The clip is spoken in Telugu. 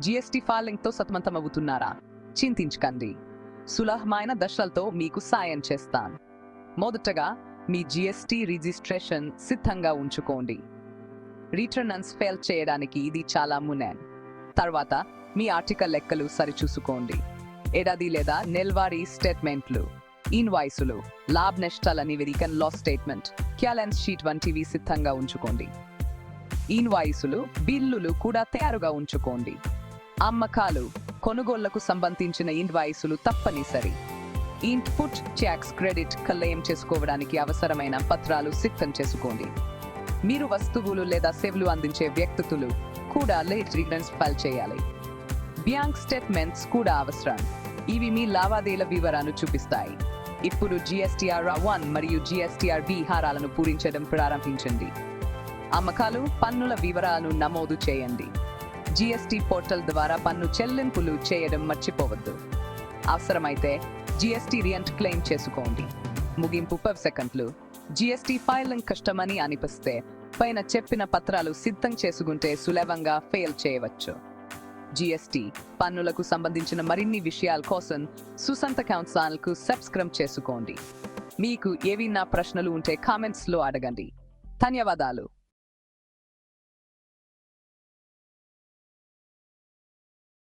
జిఎస్టీ ఫైలింగ్తో సతమతమవుతున్నారా? చింతించకండి. సులభమైన దశలతో మీకు సాయం చేస్తాను. మొదటగా మీ జిఎస్టీ రిజిస్ట్రేషన్ సిద్ధంగా ఉంచుకోండి. రిటర్నన్స్ ఫెయిల్ చేయడానికి ఇది చాలా మునే తర్వాత మీ ఆర్టికల్ లెక్కలు సరిచూసుకోండి. ఏడాది లేదా నెల్వారీ స్టేట్మెంట్లు ఇన్వాయిసులు లాభ నష్టాల నివేదికన్ లాస్ స్టేట్మెంట్ క్యాలెన్స్ షీట్ వంటివి సిద్ధంగా ఉంచుకోండి. ఇన్వాయిసులు బిల్లులు కూడా తయారుగా ఉంచుకోండి. అమ్మకాలు కొనుగోళ్ళకు సంబంధించిన ఇన్వాయిసులు తప్పనిసరి. ఇన్పుట్ ట్యాక్స్ క్రెడిట్ క్లెయిమ్ చేసుకోవడానికి అవసరమైన పత్రాలు సిద్ధం చేసుకోండి. మీరు వస్తువులు లేదా సేవలు అందించే వ్యక్తులు కూడా లేట్ రిటర్న్స్ ఫైల్ చేయాలి. బ్యాంక్ స్టేట్మెంట్స్ కూడా అవసరం. ఇవి మీ లావాదేవీల వివరాలను చూపిస్తాయి. ఇప్పుడు జిఎస్టిఆర్ వన్ మరియు జిఎస్టిఆర్ బి హారాలను పూరించడం ప్రారంభించండి. అమ్మకాలు పన్నుల వివరాలను నమోదు చేయండి. జిఎస్టి పోర్టల్ ద్వారా పన్ను చెల్లింపులు చేయడం మర్చిపోవద్దు. అవసరమైతే జిఎస్టి రియంట్ క్లెయిమ్ చేసుకోండి. ముగింపు పది సెకండ్లు. జిఎస్టి ఫైలింగ్ కష్టమని అనిపిస్తే పైన చెప్పిన పత్రాలు సిద్ధం చేసుకుంటే సులభంగా ఫెయిల్ చేయవచ్చు. జిఎస్టి పన్నులకు సంబంధించిన మరిన్ని విషయాల కోసం సుసంత కౌన్సిల్కు సబ్స్క్రైబ్ చేసుకోండి. మీకు ఏవైనా ప్రశ్నలు ఉంటే కామెంట్స్లో అడగండి. ధన్యవాదాలు.